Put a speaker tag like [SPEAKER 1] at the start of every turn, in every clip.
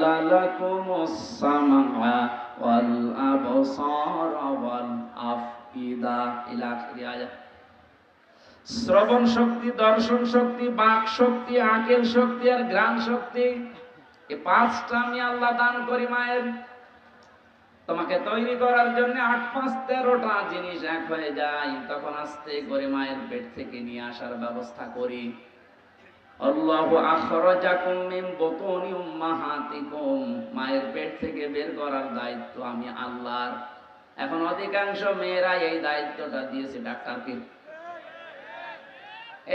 [SPEAKER 1] لكم السمع والأبصار والأفئدة إلى آخر آية শ্রবণ শক্তি দর্শন শক্তি বাক শক্তি আকেল শক্তি আর গ্রাণ শক্তি এই পাঁচটা আমি আল্লাহ দান করি মায়ের তোমাকে তৈরি করার জন্য আট পাঁচ তেরোটা জিনিস এক হয়ে যায় তখন আস্তে করে মায়ের পেট থেকে নিয়ে আসার ব্যবস্থা করি আল্লাহু আখরাজাকুম মিন বুতুনি উম্মাহাতিকুম। মায়ের পেট থেকে বের করার দায়িত্ব আমি আল্লাহর। এখন অধিকাংশ মেয়েরা এই দায়িত্বটা দিয়েছে ডাক্তারকে।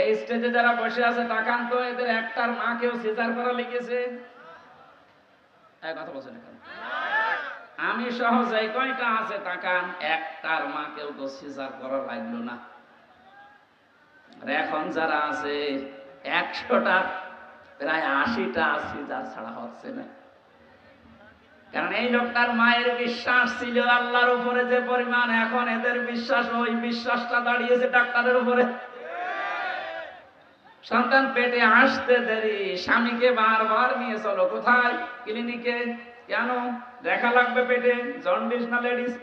[SPEAKER 1] এই স্টেজে যারা বসে আছে তাকান তো এদের একটার মাকেও সিজার করা লিখেছে কথা বলছেন এখানে আমি কয়টা আছে, তাকান, একটার মাকেও তো সিজার করা লাগল না। এখন যারা আছে একশোটা, প্রায় আশিটা আশি সিজার ছাড়া হচ্ছে না। কারণ এই লোকটার মায়ের বিশ্বাস ছিল আল্লাহর উপরে যে পরিমাণ, এখন এদের বিশ্বাস, ওই বিশ্বাসটা দাঁড়িয়েছে ডাক্তারের উপরে। সন্তান পেটে আসতে দেরি, স্বামীকে বারবার নিয়ে চলো। কোথায়? ক্লিনিকে। কেন? দেখা লাগবে পেটে, জন্ডিস না লেডিস?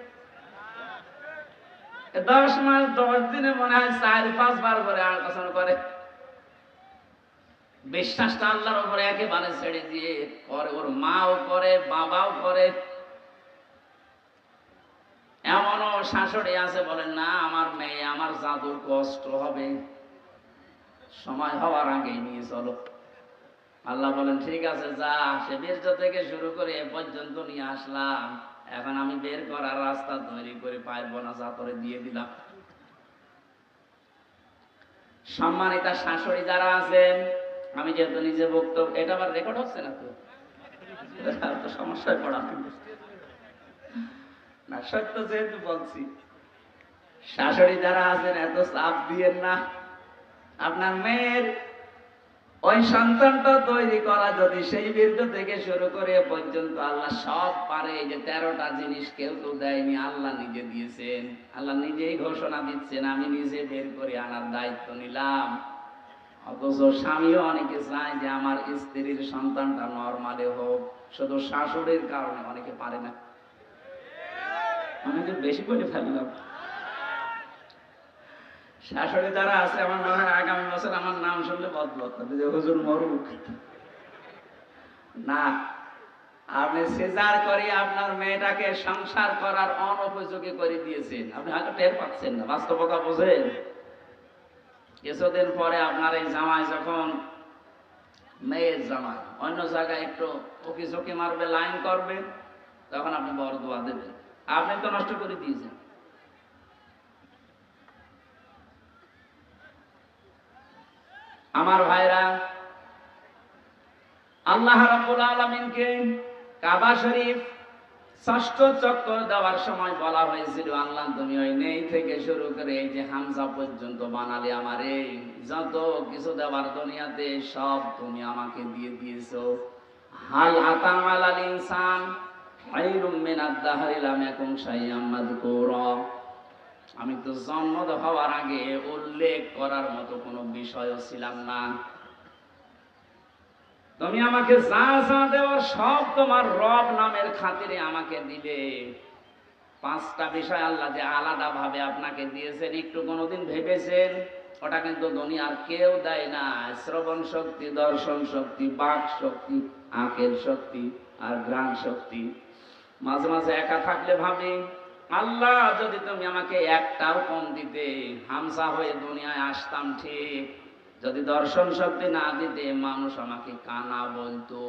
[SPEAKER 1] দশ মাস, দশ দিনে মনে হয় চার পাঁচ বার করে আল্ট্রাসাউন্ড করে। বিশ্বাসটা আল্লাহর উপরে একেবারে ছেড়ে দিয়ে করে, ওর মাও করে, বাবাও করে। এমনও শাশুড়ি আছে বলেন, না, আমার মেয়ে, আমার জাদুর কষ্ট হবে। সময় হওয়ার আগেই নিয়ে চলো। আল্লাহ বলেন, ঠিক আছে, যা, সে বীর্য থেকে শুরু করে এ পর্যন্ত নিয়ে আসলাম। এখন আমি বের করার রাস্তা তৈরি করে পারব না চাতরে দিয়ে দিলাম। সম্মানিতা শাশুড়ি যারা আছেন আমি যেহেতু নিজে বক্তব্য এটা আবার রেকর্ড হচ্ছে না তো? সমস্যায় পড়া না, সত্য যেহেতু বলছি, শাশুড়ি যারা আছেন, এত চাপ দিয়েন না। আপনার মেয়ের ওই সন্তানটা তৈরি করা যদি সেই বীর্য থেকে শুরু করে পর্যন্ত আল্লাহ সব পারে। যে তেরোটা জিনিস কেউ তো দেয়নি, আল্লাহ নিজে দিয়েছেন। আল্লাহ নিজেই ঘোষণা দিচ্ছেন, আমি নিজে বের করে আনার দায়িত্ব নিলাম। অথচ স্বামীও অনেকে চায় যে আমার স্ত্রীর সন্তানটা নর্মালে হোক, শুধু শাশুড়ির কারণে অনেকে পারে না। অনেকে বেশি করে ফেললাম শাশুড়ি যারা আছে, আমার মনে হয় আগামী বছর আমার নাম শুনলে বদলত যে হুজুর মরুক। না, আপনি সিজার করে আপনার মেয়েটাকে সংসার করার অনুপযোগী করে দিয়েছেন। আপনি হয়তো টের পাচ্ছেন না, বাস্তবতা বোঝেন। কিছুদিন পরে আপনার এই জামাই যখন, মেয়ের জামাই, অন্য জায়গায় একটু ওকে চোখে মারবে লাইন করবে, তখন আপনি বড় দোয়া দেবেন। আপনি তো নষ্ট করে দিয়েছেন। আমার ভাইরা, আল্লাহ রাব্বুল আলামিনকে কাবা শরীফ ষষ্ঠ চক্কর দেওয়ার সময় বলা হয়েছিল, আল্লাহ, তুমি ওই নেই থেকে শুরু করে এই যে হামজা পর্যন্ত বানালে আমারে। যত কিছু দেওয়ার দুনিয়াতে সব তুমি আমাকে দিয়ে দিয়েছ। হাল আতাম আলাল ইনসান খায়রুম মিনাদ দাহরি লাম ইয়াকুন শাইয়াম মাযকুরা। আমি তো জন্ম হওয়ার আগে উল্লেখ করার মতো কোনো বিষয়ও ছিলাম না। তুমি আমাকে যা যা দেওয়ার সব তোমার রব নামের খাতিরে আমাকে দিবে। পাঁচটা বিষয় আল্লাহ যে আলাদা ভাবে আপনাকে দিয়েছেন, একটু কোনোদিন ভেবেছেন? ওটা কিন্তু দুনিয়ার কেউ দেয় না। শ্রবণ শক্তি, দর্শন শক্তি, বাক শক্তি আঁকের শক্তি আর গ্রাণ শক্তি। মাঝে মাঝে একা থাকলে ভাবি, আল্লাহ যদি তুমি আমাকে একটাও কম দিতে হামসা হয়ে দুনিয়ায় আসতাম ঠিক। যদি দর্শন শক্তি না দিতে মানুষ আমাকে কানা বলতো।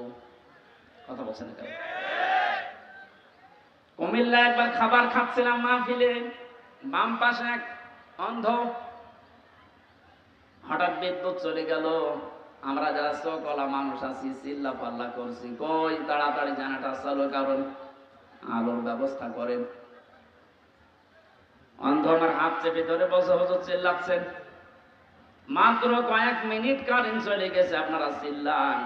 [SPEAKER 1] কথা বলছেন কুমিল্লা একবার খাবার খাচ্ছিলাম মাহফিলে। বাম পাশে এক অন্ধ হঠাৎ বিদ্যুৎ চলে গেল। আমরা যারা চকলা মানুষ আছি চিল্লা পাল্লা করছি, কই তাড়াতাড়ি জানাটা চালু কারণ আলোর ব্যবস্থা করেন। অন্ধ আমার হাত চেপে ধরে বসে হজর চিল্লাচ্ছেন? মাত্র কয়েক মিনিট কারেন্ট চলে গেছে, আপনারা চিল্লান।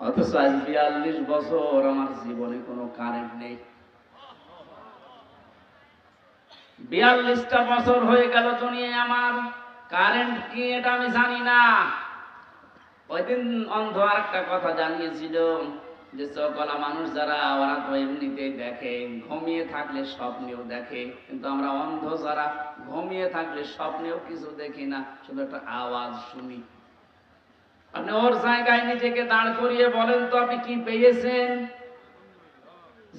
[SPEAKER 1] অথচ আজ বিয়াল্লিশ বছর আমার জীবনে কোনো কারেন্ট নেই। বিয়াল্লিশটা বছর হয়ে গেল দুনিয়ায় আমার, কারেন্ট কি এটা আমি জানি না। ওই দিন অন্ধ আর একটা কথা জানিয়েছিল যে চকলা মানুষ যারা, ওরা তো এমনিতেই দেখে, ঘুমিয়ে থাকলে স্বপ্নেও দেখে, কিন্তু আমরা অন্ধ যারা, ঘুমিয়ে থাকলে স্বপ্নেও কিছু দেখি না, শুধু একটা আওয়াজ শুনি। আপনি ওর জায়গায় নিজেকে দাঁড় করিয়ে বলেন তো আপনি কি পেয়েছেন?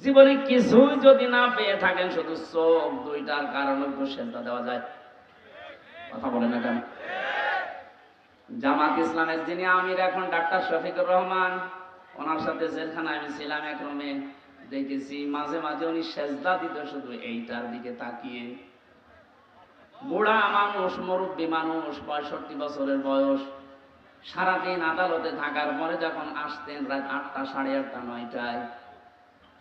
[SPEAKER 1] জীবনে কিছুই যদি না পেয়ে থাকেন, শুধু চোখ দুইটার কারণে তো দেওয়া যায়। কথা বলে না কেন? জামাত ইসলামের যিনি আমির, এখন ডাক্তার শফিকুর রহমান ওনার সাথে জেলখানায় আমি ছিলাম এক রুমে, দেখেছি মাঝে মাঝে উনি সেজদা দিত শুধু এইটার দিকে তাকিয়ে। বুড়া মানুষ, মুরব্বী মানুষ, পঁয়ষট্টি বছরের বয়স, সারাদিন আদালতে থাকার পরে যখন আসতেন রাত আটটা সাড়ে আটটা নয়টায়,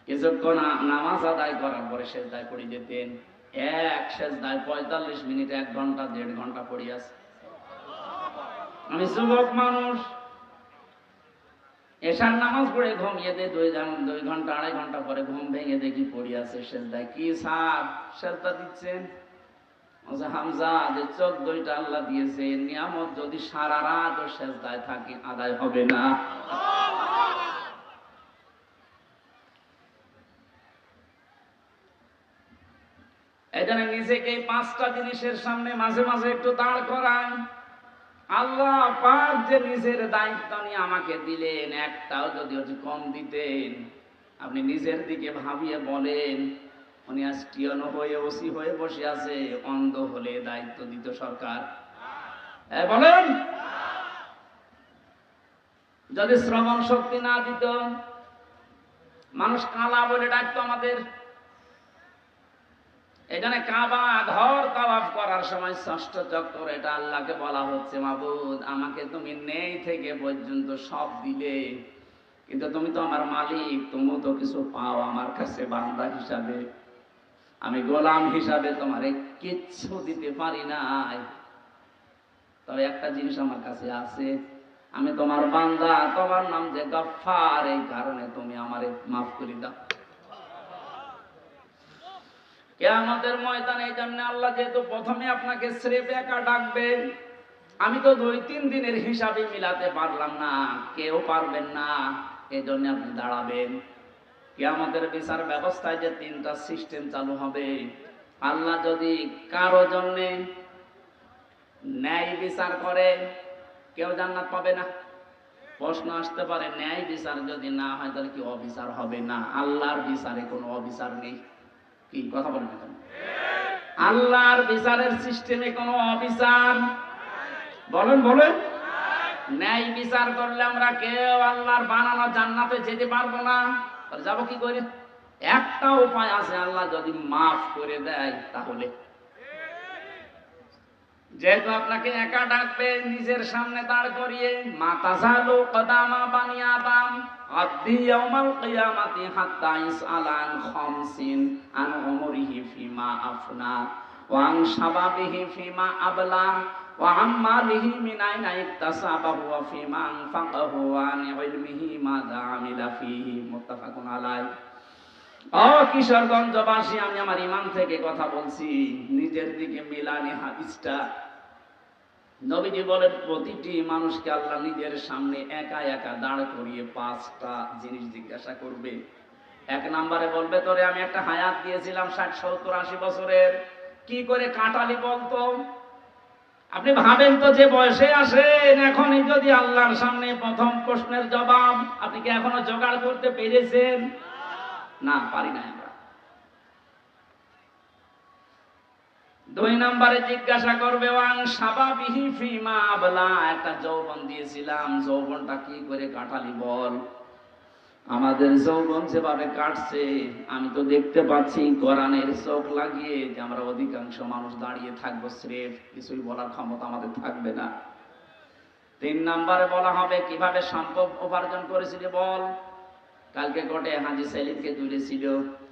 [SPEAKER 1] কিছুক্ষণ নামাজ আদায় করার পরে সেজদায় পড়ে যেতেন। এক সেজদায় পঁয়তাল্লিশ মিনিট এক ঘণ্টা, দেড় ঘণ্টা পড়ে আছে আমি যুবক মানুষ এশার নামাজ পড়ে ঘুমিয়ে দে দুই দুই ঘণ্টা, আড়াই ঘণ্টা পরে ঘুম ভেঙে দেখি পড়ি আছে সেজদায় কি সার সেজদা দিচ্ছেন? হামজা, যে চোখ দুইটা আল্লাহ দিয়েছে নিয়ামত যদি সারা রাত সেজদায় থাকি, আদায় হবে না। জন্য নিজেকে পাঁচটা জিনিসের সামনে মাঝে মাঝে একটু দাঁড় করান। আল্লাহ পাক যে নিজের দায়িত্ব নিয়ে আমাকে দিলেন, একটাও যদি কম দিতেন, আপনি নিজের দিকে ভাবিয়ে বলেন, উনি আজ টিয়নো হয়ে, ওসি হয়ে বসে আছে, অন্ধ হলে দায়িত্ব দিত সরকার। বলেন! যদি শ্রবণ শক্তি না দিত, মানুষ কালা বলে ডাকতো আমাদের। এখানে কাবা ঘর তাওয়াফ করার সময় ষষ্ঠ চক্কর, এটা আল্লাহকে বলা হচ্ছে, মাবুদ, আমাকে তুমি নেই থেকে পর্যন্ত সব দিলে। কিন্তু তুমি তো আমার মালিক, তুমিও তো কিছু পাও আমার কাছে বান্দা হিসাবে। আমি গোলাম হিসাবে তোমারে কিচ্ছু দিতে পারি নাই। তবে একটা জিনিস আমার কাছে আছে, আমি তোমার বান্দা, তোমার নাম যে গফার এই কারণে তুমি আমারে মাফ করে দাও। কেয়ামতের ময়দানে এই জন্য আল্লাহ যেহেতু প্রথমে আপনাকে স্রেফ একা ডাকবেন আমি তো দুই তিন দিনের হিসাবে মিলাতে পারলাম না, কেউ পারবেন না এই জন্য আপনি দাঁড়াবেন। কেয়ামতের বিচার ব্যবস্থায় যে তিনটা সিস্টেম চালু হবে, আল্লাহ যদি কারও জন্যে ন্যায় বিচার করে, কেউ জান্নাত পাবে না। প্রশ্ন আসতে পারে, ন্যায় বিচার যদি না হয় তাহলে কি অবিচার হবে না? আল্লাহর বিচারে কোনো অবিচার নেই। কি কথা বলেন না আল্লাহর বিচারের সিস্টেমে কোনো অবিচার? বলেন বলেন। ন্যায় বিচার করলে আমরা কেউ আল্লাহর বানানো জান্নাতে যেতে পারব না। যাব যাব কি করে? একটা উপায় আছে আল্লাহ যদি মাফ করে দেয়, তাহলে যেহেতু আপনাকে একা ডাকবে, নিজের সামনে দাঁড় করিয়ে, মাতা জালো কদামা বানিয়া দাম আদি ইয়াউমাল কিয়ামাতি হাত্তা ইসআলান খামসিন আন উমরিহি ফিমা আফনা শাবাবিহি ফিমা আবলা মালিহি ফিমা আনফাকাহু আন ইলমিহি ফিহি। মুত্তাফাকুন আলাইহি। ও কিশোরগঞ্জবাসী, আমি আমার ইমান থেকে কথা বলছি। নিজের দিকে মিলানি হাদিসটা। নবীজি বলেন, প্রতিটি মানুষকে আল্লাহ নিজের সামনে একা একা দাঁড় করিয়ে পাঁচটা জিনিস জিজ্ঞাসা করবে। এক নম্বরে বলবে, তোরে আমি একটা হায়াত দিয়েছিলাম ষাট, সত্তর, আশি বছরের। কি করে কাটালি বলতো? আপনি ভাবেন তো যে বয়সে আসেন, এখনই যদি আল্লাহর সামনে প্রথম প্রশ্নের জবাব আপনি কি এখনও জোগাড় করতে পেরেছেন? না, পারি না আমরা দুই নম্বরে জিজ্ঞাসা করবে, ওয়াং সাবাবিহি ফিমা আবলা? একটা যৌবন দিয়েছিলাম, যৌবনটা কি করে কাটালি বল? আমাদের যৌবন যেভাবে কাটছে, আমি তো দেখতে পাচ্ছি কোরআনের চোখ লাগিয়ে যে আমরা অধিকাংশ মানুষ দাঁড়িয়ে থাকব স্রেফ, কিছুই বলার ক্ষমতা আমাদের থাকবে না। তিন নম্বরে বলা হবে, কীভাবে সম্পদ উপার্জন করেছিলি বল? কালকে কোটে হাজি সেলিমকে তুলেছিল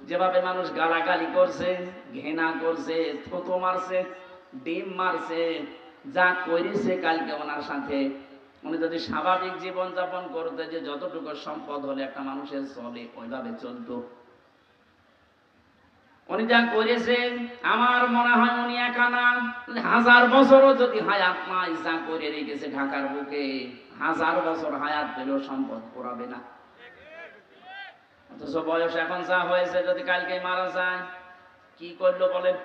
[SPEAKER 1] যেভাবে মানুষ গালাগালি করছে, ঘৃণা করছে থুতু মারছে, ডিম মারছে, যা করেছে কালকে ওনার সাথে। উনি যদি স্বাভাবিক জীবন যাপন করতে যে যতটুকু সম্পদ হলে একটা মানুষের চলে, ওইভাবে চলতো। উনি যা করেছেন আমার মনে হয় উনি একা না। হাজার বছরও যদি হায়াত নাই, যা করে রেখেছে ঢাকার বুকে, হাজার বছর হায়াত পেলেও সম্পদ করাবে না। অথচ বয়স এখন যা হয়েছে, যদি কালকে মারা যায়, কি করল বলেন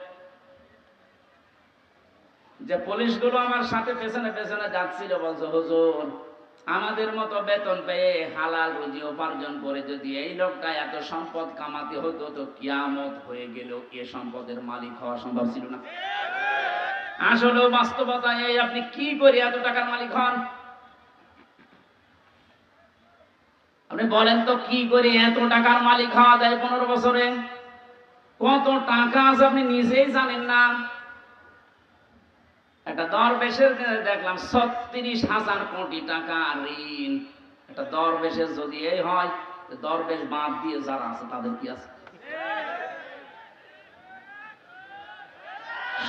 [SPEAKER 1] যে পুলিশগুলো আমার সাথে পেছনে পেছনে যাচ্ছিল, বলছে, হুজুর, আমাদের মতো বেতন পেয়ে হালাল রুজি উপার্জন করে যদি এই লোকটা এত সম্পদ কামাতে হতো, তো কিয়ামত হয়ে গেল, এ সম্পদের মালিক হওয়া সম্ভব ছিল না। আসলে বাস্তবতা এই আপনি কি করে এত টাকার মালিক হন? আপনি বলেন তো কি করে? এত টাকার মালিক হওয়া যায় পনেরো বছরে। কত টাকা আছে আপনি নিজেই জানেন না। একটা দরবেশের দেখলাম ছত্রিশ হাজার কোটি টাকা ঋণ। একটা দরবেশের যদি এই হয় দরবেশ বাদ দিয়ে যারা আছে, তাদের কি আছে?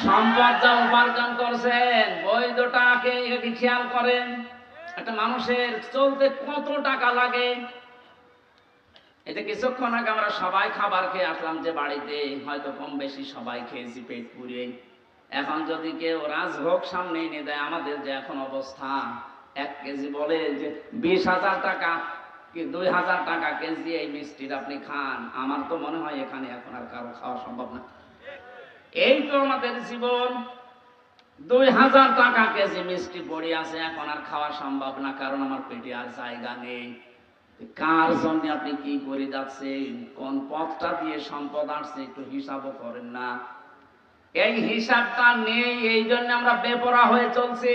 [SPEAKER 1] সম্পদ যা উপার্জন করছেন বৈধটাকে খেয়াল করেন? একটা মানুষের চলতে কত টাকা লাগে? এটা কিছুক্ষণ আগে আমরা সবাই খাবার খেয়ে আসলাম যে বাড়িতে, হয়তো কম বেশি সবাই খেয়েছি পেট পুড়িয়ে। এখন যদি কেউ রাজভোগ সামনে এনে দেয়, আমাদের যে এখন অবস্থা, এক কেজি বলে যে বিশ হাজার টাকা কি দুই হাজার টাকা কেজি এই মিষ্টির আপনি খান, আমার তো মনে হয় এখানে এখন আর কারও খাওয়া সম্ভব না। এই তো আমাদের জীবন। দুই হাজার টাকা কেজি মিষ্টি পড়ে আছে, এখন আর খাওয়া সম্ভব না, কারণ আমার পেটে আর জায়গা নেই। কার জন্য আপনি কি করে যাচ্ছেন? কোন পথটা দিয়ে সম্পদ আসছে একটু হিসাবও করেন না। এই হিসাবটা নেই, এই জন্য আমরা বেপরা হয়ে চলছি।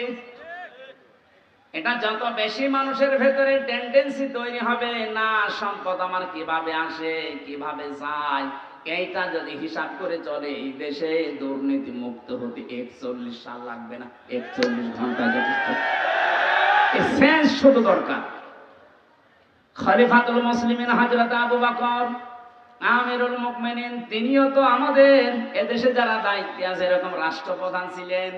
[SPEAKER 1] এটা যত বেশি মানুষের ভেতরে টেন্ডেন্সি তৈরি হবে, না, সম্পদ আমার কীভাবে আসে, কীভাবে যায়? এইটা যদি হিসাব করে চলে, এই দেশে দুর্নীতি মুক্ত হতে একচল্লিশ সাল লাগবে না, একচল্লিশ ঘণ্টা যথেষ্ট। শুধু দরকার। খলিফাতুল মুসলিমিন হযরত আবু বকর, আমিরুল মুকমিনিন তিনিও তো আমাদের এদেশে যারা দায়িত্বে আছে, এরকম রাষ্ট্রপ্রধান ছিলেন।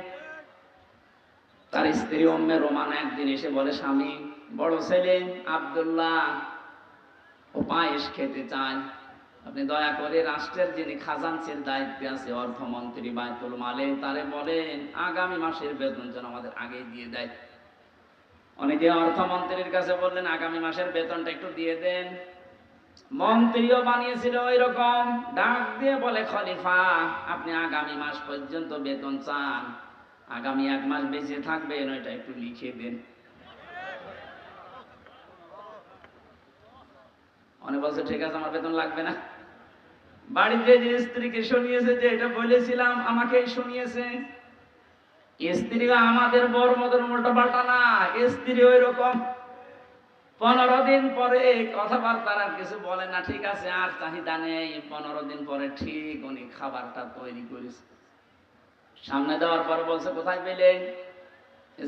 [SPEAKER 1] তার স্ত্রী উম্মে রোমান একদিন এসে বলে, স্বামী, বড় ছেলে আব্দুল্লাহ, ও পায়েস খেতে চায়। আপনি দয়া করে রাষ্ট্রের যিনি খাজানচির দায়িত্বে আছে, অর্থমন্ত্রী বায়তুল মালে, তারে বলেন, আগামী মাসের বেতন যেন আমাদের আগে দিয়ে দেয়। অনেকে অর্থমন্ত্রীর কাছে বললেন, আগামী মাসের বেতনটা একটু দিয়ে দেন। মন্ত্রীও বানিয়েছিল ওই রকম ডাক দিয়ে বলে, খলিফা, আপনি আগামী মাস পর্যন্ত বেতন চান। আগামী এক মাস বেঁচে থাকবেন, ওইটা একটু লিখে দেন। অনেক বলছে, ঠিক আছে, আমার বেতন লাগবে না। বাড়িতে যে স্ত্রীকে শুনিয়েছে যে এটা বলেছিলাম আমাকে শুনিয়েছে। স্ত্রী আমাদের বড় মতন উল্টো পাল্টা না স্ত্রী ওই রকম পনেরো দিন পরে কথাবার্তা আর কিছু বলে না, ঠিক আছে, আর চাহিদা নেই। পনেরো দিন পরে ঠিক উনি খাবারটা তৈরি করেছে। সামনে দেওয়ার পরে বলছে, কোথায় পেলেন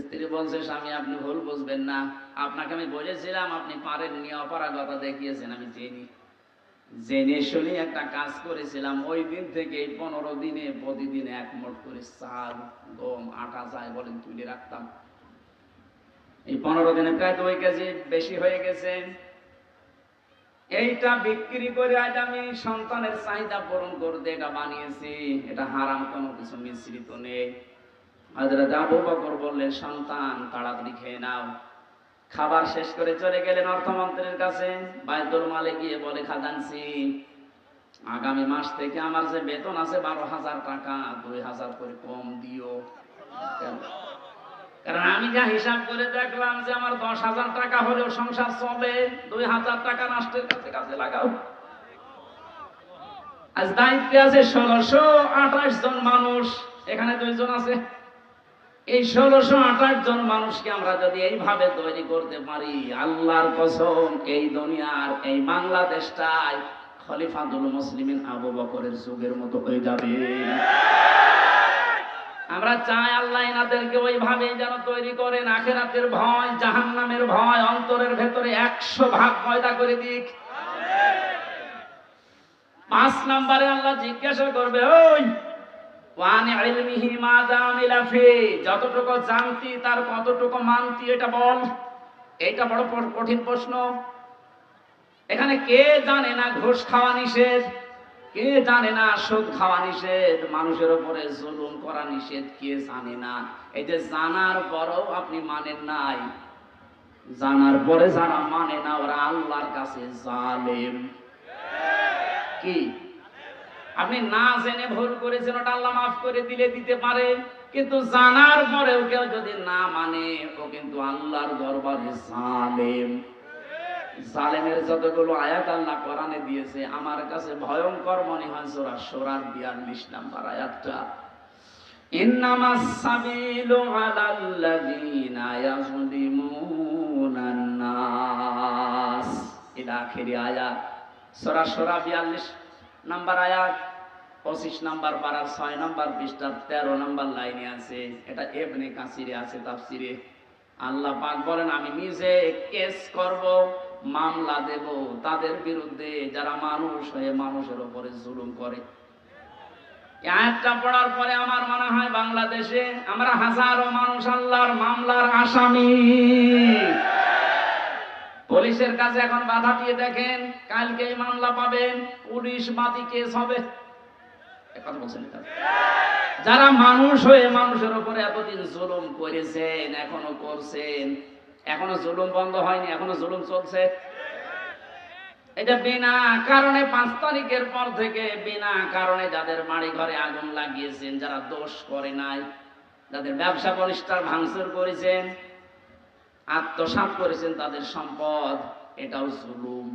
[SPEAKER 1] স্ত্রী বলছে, স্বামী, আপনি ভুল বুঝবেন না। আপনাকে আমি বলেছিলাম, আপনি পারেননি, অপারগতা দেখিয়েছেন, আমি জেনি জেনে শুনে একটা কাজ করেছিলাম। ওই দিন থেকে পনেরো দিনে, প্রতিদিন এক মোট করে চাল, গম, আটা যায় বলেন তুলে রাখতাম। এই পনেরো দিনে প্রায় দুই কেজি বেশি হয়ে গেছে। এইটা বিক্রি করে আজ আমি সন্তানের চাহিদা পূরণ করতে এটা বানিয়েছি। এটা হারাম কোনো কিছু মিশ্রিত নেই। হযরত আবু বকর বললেন, সন্তান, তাড়াতাড়ি খেয়ে নাও। খাবার শেষ করে চলে গেলেন অর্থমন্ত্রীর কাছে। বাইতুল মালে গিয়ে বলে খাজানসি আগামী মাস থেকে আমার যে বেতন আছে বারো হাজার টাকা, দুই হাজার করে কম দিও। কারণ আমি যা হিসাব করে দেখলাম যে আমার দশ হাজার টাকা হলেও সংসার চলে, দুই হাজার টাকা রাষ্ট্রের কাছে কাছে লাগাও। আজ দায়িত্বে আছে ষোলোশো আঠাশ জন মানুষ, এখানে দুইজন আছে। এই ষোলোশো আঠাশ জন মানুষকে আমরা যদি এইভাবে তৈরি করতে পারি আল্লাহর কসম এই দুনিয়ার এই বাংলাদেশটাই খলিফাতুল মুসলিমিন আবু বকরের যুগের মতো হয়ে যাবে। আমরা চাই আল্লাহ এনাদেরকে ওইভাবে যেন তৈরি করেন। আখেরাতের ভয় জাহান্নামের ভয় অন্তরের ভেতরে একশো ভাগ পয়দা করে দিক। পাঁচ নম্বরে আল্লাহ জিজ্ঞাসা করবে ওই যতটুকু জানতি তার কতটুকু মানতি, এটা বল। এইটা বড় কঠিন প্রশ্ন। এখানে কে জানে না ঘুষ খাওয়া নিষেধ? কে জানে না সুদ খাওয়া নিষেধ? মানুষের উপরে জুলুম করা নিষেধ, কে জানে না? এই যে জানার পরও আপনি মানেন নাই। জানার পরে যারা মানে না, ওরা আল্লাহর কাছে জালেম। কি? আপনি না জেনে ভুল করেছেন, ওটা আল্লাহ মাফ করে দিলে দিতে পারে। কিন্তু জানার পরেও কেউ যদি না মানে ও কিন্তু আল্লাহর দরবারে জালেম। জালেমের যতগুলো আয়াত আল্লাহ কোরআনে দিয়েছে, আমার কাছে ভয়ঙ্কর মনে হয় সোরা সোরার বিয়াল্লিশ নাম্বার আয়াতটা। আলাল্লাযীনা ইয়াজলিমুনান নাস। ইলা আখিরি আয়াত। সোরা সোরা বিয়াল্লিশ নাম্বার আয়াত। পঁচিশ নাম্বার পাড়ার ছয় নাম্বার পৃষ্ঠার তেরো নাম্বার লাইনে আছে। এটা এবনে কাসিরে আছে তাফসিরে। আল্লাহ পাক বলেন, আমি নিজে কেস করব, মামলা দেব তাদের বিরুদ্ধে যারা মানুষ হয়ে মানুষের উপরে জুলুম করে। আয়াতটা পড়ার পরে আমার মনে হয় বাংলাদেশে আমরা হাজারো মানুষ আল্লাহর মামলার আসামি। পুলিশের কাছে এখন বাধা দিয়ে দেখেন কালকে মামলা পাবেন, পুলিশ বাদী কেস হবে। যারা মানুষ হয়ে মানুষের উপরে এতদিন জুলুম করেছেন, এখনও করছেন, এখনও জুলুম বন্ধ হয়নি, এখনও জুলুম চলছে? এটা বিনা কারণে পাঁচ তারিখের পর থেকে বিনা কারণে যাদের বাড়ি ঘরে আগুন লাগিয়েছেন, যারা দোষ করে নাই, যাদের ব্যবসা প্রতিষ্ঠান ভাঙচুর করেছেন, আত্মসাৎ করেছেন তাদের সম্পদ, এটাও জুলুম।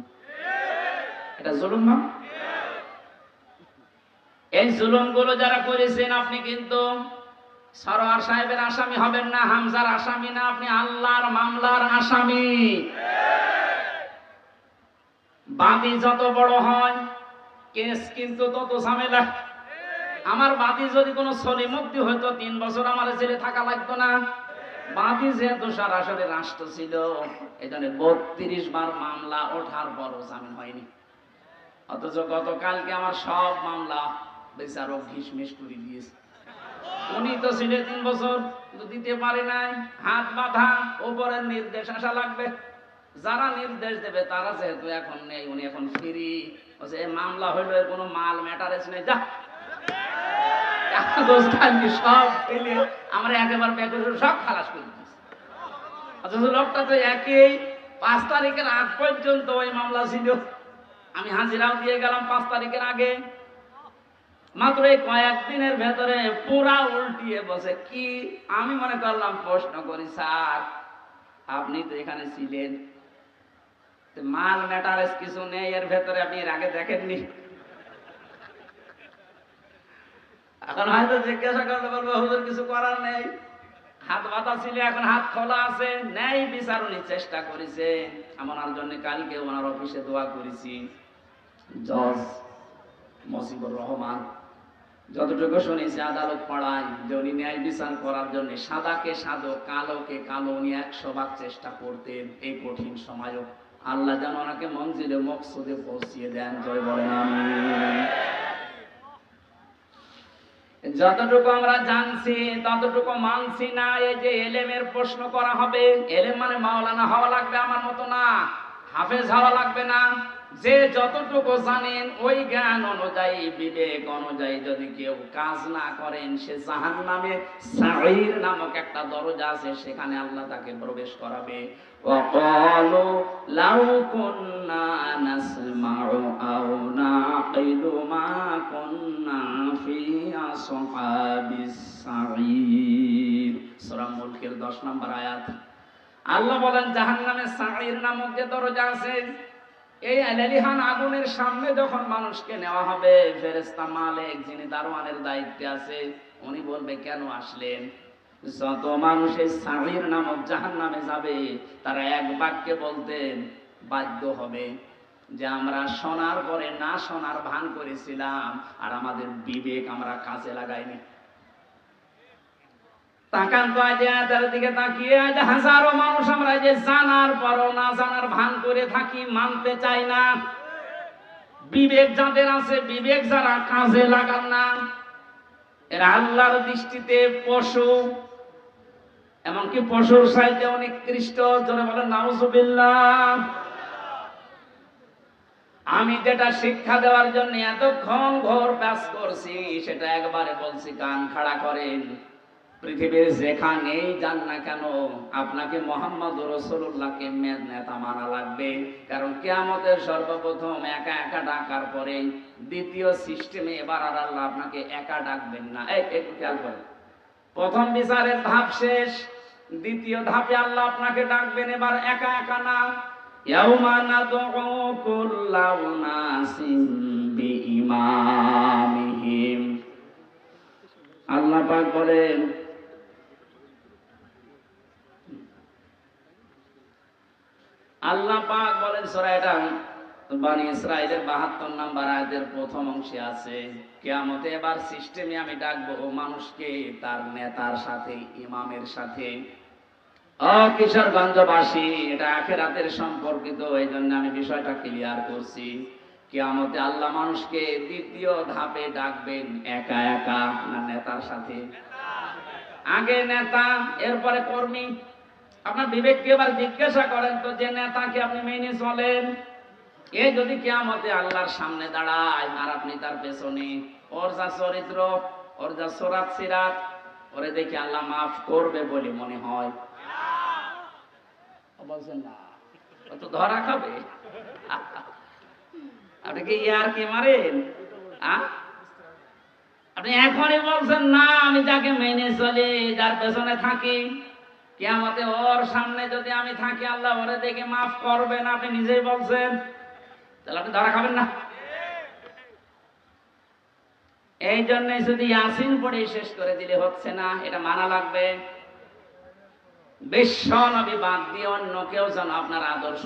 [SPEAKER 1] এটা জুলুম না? এই জুলুমগুলো যারা করেছেন, আপনি কিন্তু সরোয়ার সাহেবের আসামি হবেন না, হামজার আসামি না, আপনি আল্লাহর মামলার আসামি। বাদী যত বড় হয়, কেস কিন্তু তত ঝামেলা। আমার বাদী যদি কোনো সলি মুক্তি হইতো, তিন বছর আমার ছেলে থাকা লাগতো না। বাদী যেহেতু সরাসরি রাষ্ট্র ছিল, এই জন্য বত্রিশ বার মামলা ওঠার পরও জামিন হয়নি। অথচ গতকালকে আমার সব মামলা ঘিসমিস করে দিয়েছে। উনি তো তিন বছর দিতে পারে নাই। হাত বাঁধা, ওপরের নির্দেশ আসা লাগবে। যারা নির্দেশ দেবে, তারা যেহেতু এখন নেই, উনি এখন ফ্রি বলছে মামলা হইল, এর কোনো মাল ম্যাটারেস নেই, যা। সব ফেলে আমরা একেবারে সব খালাস করে দিয়েছি। অথচ লোকটা তো একই, পাঁচ তারিখের আগ পর্যন্ত ওই মামলা ছিল। আমি হাজিরাও দিয়ে গেলাম পাঁচ তারিখের আগে। মাত্র এই কয়েকদিনের ভেতরে পুরা উল্টিয়ে বসে, কি? আমি মনে করলাম প্রশ্ন করি, স্যার। আপনি তো এখানে ছিলেন। মাল ম্যাটারেস কিছু নেই, এর ভেতরে আপনি এর আগে দেখেননি। এখন হয়তো জিজ্ঞাসা করতে পারব হুজুর, কিছু করার নেই। হাত বাতা ছিল, এখন হাত খোলা আছে। নেই বিচার উনি চেষ্টা করেছে। আমার জন্য কালকে ওনার অফিসে দোয়া করেছি। জজ মসিবুর রহমান যতটুকু শুনেছি আদালত পড়ায় যে উনি ন্যায় বিচার করার জন্য সাদাকে সাদো, কালোকে কালো উনি একশো ভাগ চেষ্টা করতেন এই কঠিন সময়ও। আল্লাহ যেন ওনাকে মঞ্জিলে, মকসুদে পৌঁছিয়ে দেন, জয় বলেন যতটুকু আমরা জানছি, ততটুকু মানছি না, এই যে এলেমের প্রশ্ন করা হবে। এলেম মানে মাওলানা হওয়া লাগবে আমার মতো না, হাফেজ হওয়া লাগবে না। যে যতটুকু জানেন ওই জ্ঞান অনুযায়ী বিবেক অনুযায়ী যদি কেউ কাজ না করেন সে জাহান নামে সাঈর নামক একটা দরজা আছে সেখানে আল্লাহ তাকে প্রবেশ করাবে وقالوا لو كنا نسمع أو نعقل ما كنا في أصحاب السعير সূরা মুলকের 10 নম্বর আয়াত আল্লাহ বলেন জাহান্নামে সাঈর নামক যে দরজা আছে এই আলালিহান আগুনের সামনে যখন মানুষকে নেওয়া হবে ফেরেস্তা মালিক যিনি দারোয়ানের দায়িত্বে আছে, উনি বলবে, কেন আসলেন? যত মানুষ এই সাহির নামক জাহান নামে যাবে, তারা এক বাক্যে বলতেন, বাধ্য হবে যে আমরা শোনার পরে না শোনার ভান করেছিলাম, আর আমাদের বিবেক আমরা কাজে লাগাইনি। তাকান তো আজ দিকে তাকিয়ে, আজ হাজারো মানুষ আমরা যে জানার না জানার ভান করে থাকি, মানতে চাই না। বিবেক যাদের আছে, বিবেক যারা, কাজে লাগান না। এরা আল্লাহর দৃষ্টিতে পশু। এমনকি পশুর সাইতে অনেক খ্রিস্ট জনে নাউজুবিল্লাহ। আমি যেটা শিক্ষা দেওয়ার জন্য এতক্ষণ ঘোর ব্যাস করছি, সেটা একবারে বলছি, কান খাড়া করেন। পৃথিবীর যেখানেই যান না কেন, আপনাকে মোহাম্মদ রসুল্লাহকে নেতা মানা লাগবে। কারণ কেয়ামতের সর্বপ্রথম একা একা ডাকার পরে দ্বিতীয় সিস্টেমে এবার আর আল্লাহ আপনাকে একা ডাকবেন না। একটু খেয়াল করেন। প্রথম বিচারের ধাপ শেষ, দ্বিতীয় ধাপে আল্লাহ আপনাকে ডাকবেন, এবার একা একা না। ইয়াউমা আল্লাহ বলেন আল্লাহ পাক বলেন সূরা এটা, বানি ইসরাইলের 72 নাম্বার আয়াতের প্রথম অংশে আছে, কেয়ামতে এবার সিস্টেমে আমি ডাকবো মানুষকে তার নেতার সাথে, ইমামের সাথে। ও কিশোরগঞ্জবাসী এটা আখেরাতের সম্পর্কিত এই জন্য আমি বিষয়টা ক্লিয়ার করছি। কিয়ামতে আল্লাহ মানুষকে দ্বিতীয় ধাপে ডাকবেন, একা একা না নেতার সাথে? আগে নেতা, এরপরে কর্মী? আপনার বিবেককে এবার জিজ্ঞাসা করেন তো, যে নেতাকে আপনি মেনে চলেন? এ যদি কেয়ামতে আল্লাহর সামনে দাঁড়ায়, আর আপনি তার পেছনে, ওর যা চরিত্র, ওর যা সোরাত সিরাত, ওরে দেখে আল্লাহ মাফ করবে বলে মনে হয়। বলছেন, না, ও তো ধরা খাবে। আপনি কি ইয়ার কি মারেন? আপনি এখনই বলছেন, না, আমি যাকে মেনে চলি, যার পেছনে থাকি। কেয়ামতে ওর সামনে যদি আমি থাকি, আল্লাহ ওরে দেখে মাফ করবেন আপনি নিজেই বলছেন। তাহলে আপনি ধরা খাবেন না। এই জন্য যদি ইয়াসিন পড়ে শেষ করে দিলে হচ্ছে না, এটা মানা লাগবে। বিশ্ব নবী বাদ দিয়ে অন্য কেউ যেন আপনার আদর্শ